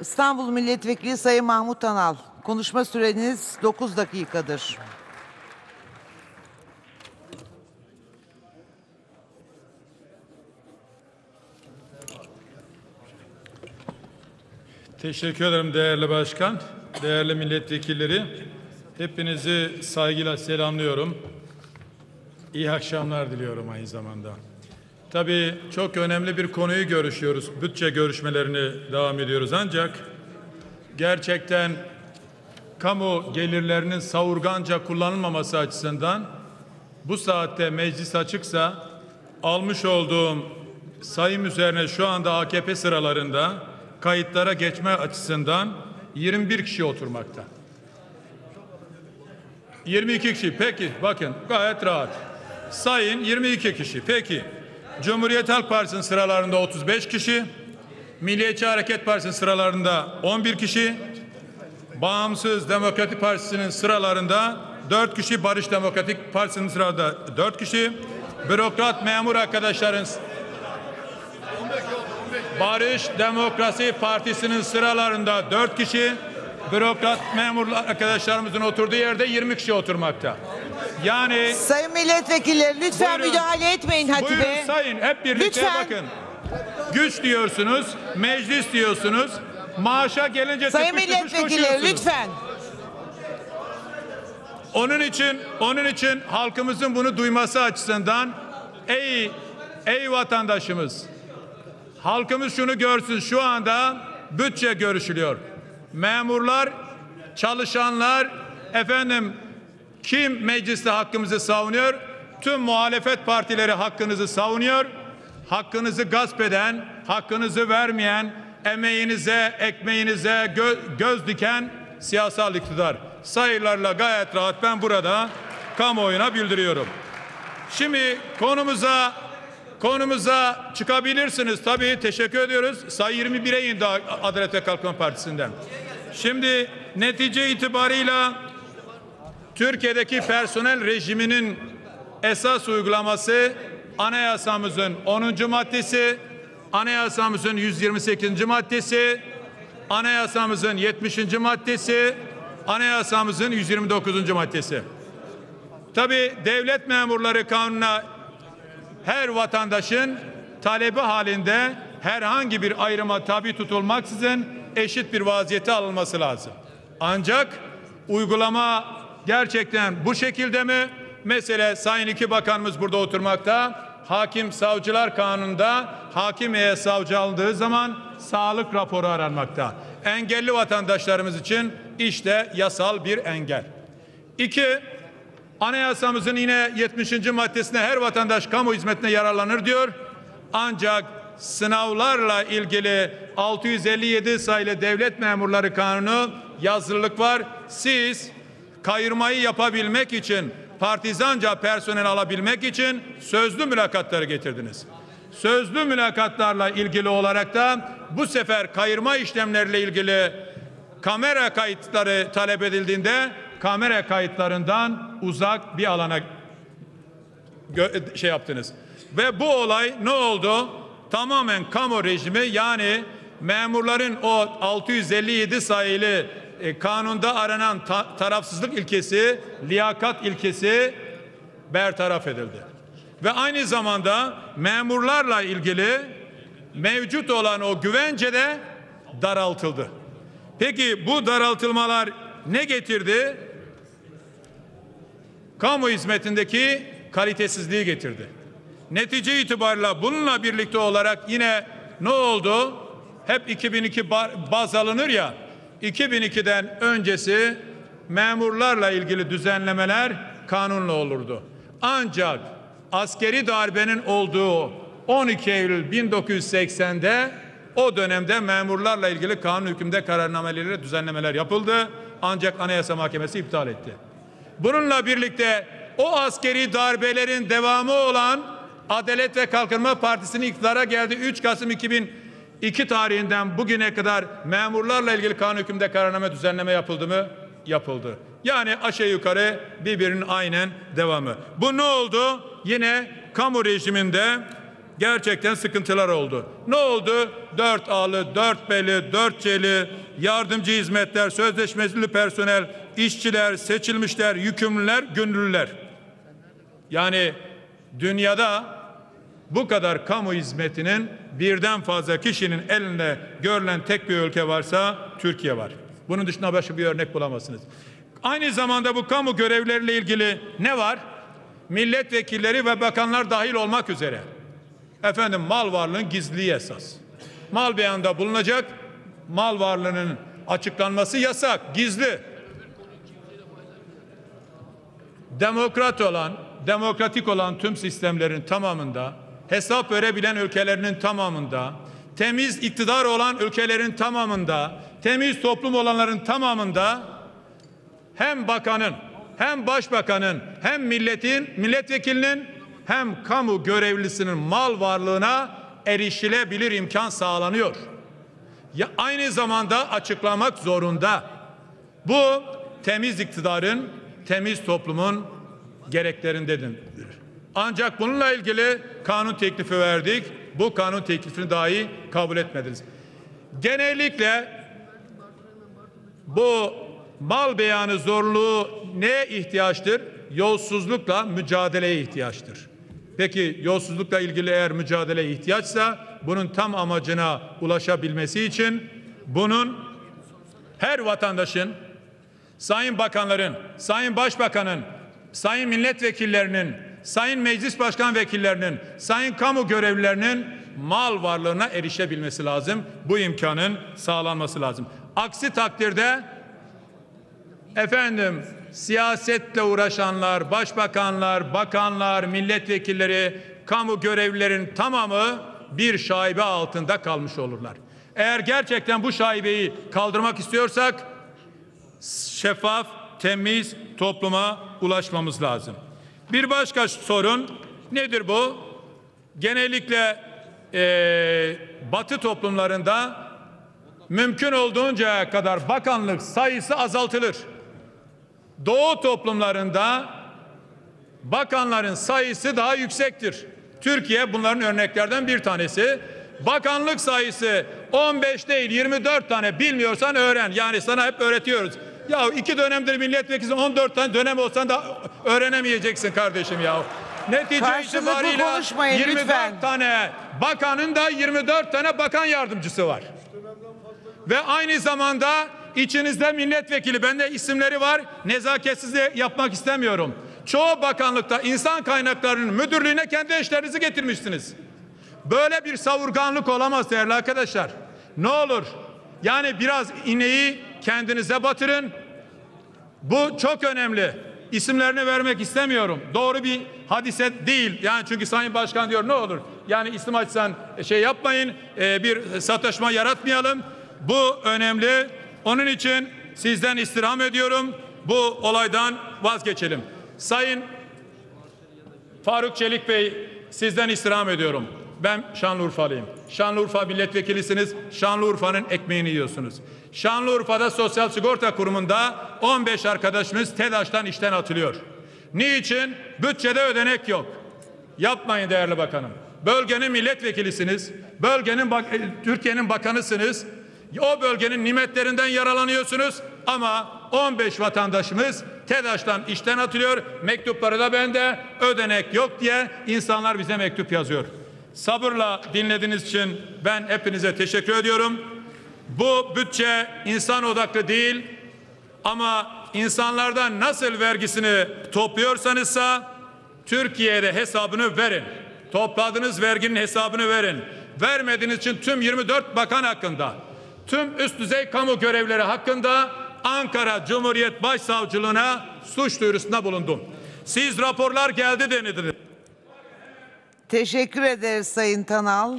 İstanbul Milletvekili Sayın Mahmut Anal. Konuşma süreniz 9 dakikadır. Teşekkür ederim değerli başkan, değerli milletvekilleri. Hepinizi saygıyla selamlıyorum. İyi akşamlar diliyorum aynı zamanda. Tabii çok önemli bir konuyu görüşüyoruz. Bütçe görüşmelerini devam ediyoruz ancak gerçekten kamu gelirlerinin savurganca kullanılmaması açısından bu saatte meclis açıksa almış olduğum sayım üzerine şu anda AKP sıralarında kayıtlara geçme açısından 21 kişi oturmakta. 22 kişi. Peki bakın gayet rahat. Sayın 22 kişi. Peki. Cumhuriyet Halk Partisi'nin sıralarında 35 kişi. Milliyetçi Hareket Partisi'nin sıralarında 11 kişi. Bağımsız Demokratik Partisi'nin sıralarında 4 kişi, Barış Demokratik Partisi'nin sıralarında 4 kişi. Bürokrat memur arkadaşların Barış Demokrasi Partisi'nin sıralarında 4 kişi, bürokrat memur arkadaşlarımızın oturduğu yerde 20 kişi oturmakta. Yani Sayın milletvekilleri lütfen Buyurun. müdahale etmeyin buyurun Hatice. sayın hep birlikte Lütfen. bakın. Güç diyorsunuz, meclis diyorsunuz, maaşa gelince Sayın tıpış tıpış milletvekilleri koşuyorsunuz. lütfen. Onun için onun için halkımızın bunu duyması açısından ey ey vatandaşımız halkımız şunu görsün şu anda bütçe görüşülüyor. Memurlar, çalışanlar efendim kim mecliste hakkımızı savunuyor? Tüm muhalefet partileri hakkınızı savunuyor. Hakkınızı gasp eden, hakkınızı vermeyen, emeğinize, ekmeğinize gö- göz diken siyasal iktidar. Sayılarla gayet rahat ben burada kamuoyuna bildiriyorum. Şimdi konumuza konumuza çıkabilirsiniz. Tabii teşekkür ediyoruz. Sayı 21'e indi Adalet ve Kalkınma Partisi'nden. Şimdi netice itibarıyla Türkiye'deki personel rejiminin esas uygulaması anayasamızın 10. maddesi, anayasamızın 128. maddesi, anayasamızın 70. maddesi, anayasamızın 129. maddesi. Tabi devlet memurları kanununa her vatandaşın talebi halinde herhangi bir ayrıma tabi tutulmaksızın eşit bir vaziyete alınması lazım. Ancak uygulama gerçekten bu şekilde mi? Mesele Sayın iki Bakanımız burada oturmakta. Hakim Savcılar Kanunu'nda hakim heyet savcı aldığı zaman sağlık raporu aranmakta. Engelli vatandaşlarımız için işte yasal bir engel. İki, Anayasamızın yine 70. maddesinde her vatandaş kamu hizmetine yararlanır diyor. Ancak sınavlarla ilgili 657 sayılı devlet memurları kanunu yazılılık var. Siz kayırmayı yapabilmek için partizanca personel alabilmek için sözlü mülakatları getirdiniz. Sözlü mülakatlarla ilgili olarak da bu sefer kayırma işlemleriyle ilgili kamera kayıtları talep edildiğinde kamera kayıtlarından uzak bir alana şey yaptınız. Ve bu olay ne oldu? Tamamen kamu rejimi yani memurların o 657 sayılı e, kanunda aranan ta- tarafsızlık ilkesi, liyakat ilkesi bertaraf edildi. Ve aynı zamanda memurlarla ilgili mevcut olan o güvence de daraltıldı. Peki bu daraltılmalar ne getirdi? Kamu hizmetindeki kalitesizliği getirdi. Netice itibariyle bununla birlikte olarak yine ne oldu? Hep 2002 ba- baz alınır ya. 2002'den öncesi memurlarla ilgili düzenlemeler kanunla olurdu. Ancak askeri darbenin olduğu 12 Eylül 1980'de o dönemde memurlarla ilgili kanun hükümde kararnameleriyle düzenlemeler yapıldı. Ancak Anayasa Mahkemesi iptal etti. Bununla birlikte o askeri darbelerin devamı olan Adalet ve Kalkınma Partisi'nin iktidara geldi 3 Kasım 2002 tarihinden bugüne kadar memurlarla ilgili kanun hükümde kararname düzenleme yapıldı mı? Yapıldı. Yani aşağı yukarı birbirinin aynen devamı. Bu ne oldu? Yine kamu rejiminde gerçekten sıkıntılar oldu. Ne oldu? 4 A'lı, 4 B'li, 4 C'li, yardımcı hizmetler, sözleşmeli personel, işçiler, seçilmişler, yükümlüler, gönüllüler. Yani dünyada bu kadar kamu hizmetinin birden fazla kişinin elinde görülen tek bir ülke varsa Türkiye var. Bunun dışında başka bir örnek bulamazsınız. Aynı zamanda bu kamu görevleriyle ilgili ne var? Milletvekilleri ve bakanlar dahil olmak üzere. Efendim mal varlığın gizliliği esas. Mal beyanında bulunacak, mal varlığının açıklanması yasak, gizli. demokrat olan, demokratik olan tüm sistemlerin tamamında, hesap verebilen ülkelerinin tamamında, temiz iktidar olan ülkelerin tamamında, temiz toplum olanların tamamında hem bakanın, hem başbakanın, hem milletin, milletvekilinin, hem kamu görevlisinin mal varlığına erişilebilir imkan sağlanıyor. Ya aynı zamanda açıklamak zorunda. Bu temiz iktidarın, temiz toplumun gereklerindedir. Ancak bununla ilgili kanun teklifi verdik. Bu kanun teklifini dahi kabul etmediniz. Genellikle bu mal beyanı zorluğu neye ihtiyaçtır? Yolsuzlukla mücadeleye ihtiyaçtır. Peki yolsuzlukla ilgili eğer mücadeleye ihtiyaçsa bunun tam amacına ulaşabilmesi için bunun her vatandaşın sayın bakanların, sayın başbakanın, sayın milletvekillerinin, sayın meclis başkan vekillerinin, sayın kamu görevlilerinin mal varlığına erişebilmesi lazım. Bu imkanın sağlanması lazım. Aksi takdirde efendim siyasetle uğraşanlar, başbakanlar, bakanlar, milletvekilleri, kamu görevlilerin tamamı bir şaibe altında kalmış olurlar. Eğer gerçekten bu şaibeyi kaldırmak istiyorsak şeffaf, temiz topluma ulaşmamız lazım. Bir başka sorun nedir bu? Genellikle eee, Batı toplumlarında mümkün olduğunca kadar bakanlık sayısı azaltılır. Doğu toplumlarında bakanların sayısı daha yüksektir. Türkiye bunların örneklerden bir tanesi. Bakanlık sayısı 15 değil 24 tane bilmiyorsan öğren. Yani sana hep öğretiyoruz. Ya iki dönemdir milletvekili 14 tane dönem olsan da öğrenemeyeceksin kardeşim ya. Netice Karşılıklı itibariyle konuşmayın 24 lütfen. tane bakanın da 24 tane bakan yardımcısı var. Ve aynı zamanda içinizde milletvekili bende isimleri var. Nezaketsizliği yapmak istemiyorum. Çoğu bakanlıkta insan kaynaklarının müdürlüğüne kendi eşlerinizi getirmişsiniz. Böyle bir savurganlık olamaz değerli arkadaşlar. Ne olur yani biraz ineği kendinize batırın. Bu çok önemli. İsimlerini vermek istemiyorum. Doğru bir hadise değil. Yani çünkü Sayın Başkan diyor ne olur. Yani isim açsan şey yapmayın. e, bir sataşma yaratmayalım. Bu önemli. Onun için sizden istirham ediyorum. Bu olaydan vazgeçelim. Sayın Faruk Çelik Bey sizden istirham ediyorum. Ben Şanlıurfalıyım. Şanlıurfa milletvekilisiniz. Şanlıurfa'nın ekmeğini yiyorsunuz. Şanlıurfa'da Sosyal Sigorta Kurumu'nda 15 arkadaşımız TEDAŞ'tan işten atılıyor. Niçin? Bütçede ödenek yok. Yapmayın değerli bakanım. Bölgenin milletvekilisiniz. Bölgenin bak- e, Türkiye'nin bakanısınız. O bölgenin nimetlerinden yaralanıyorsunuz ama 15 vatandaşımız TEDAŞ'tan işten atılıyor. Mektupları da bende ödenek yok diye insanlar bize mektup yazıyor. Sabırla dinlediğiniz için ben hepinize teşekkür ediyorum. Bu bütçe insan odaklı değil ama insanlardan nasıl vergisini topluyorsanızsa Türkiye'de hesabını verin. Topladığınız verginin hesabını verin. Vermediğiniz için tüm 24 bakan hakkında, tüm üst düzey kamu görevleri hakkında Ankara Cumhuriyet Başsavcılığına suç duyurusunda bulundum. Siz raporlar geldi denediniz. Teşekkür ederiz Sayın Tanal.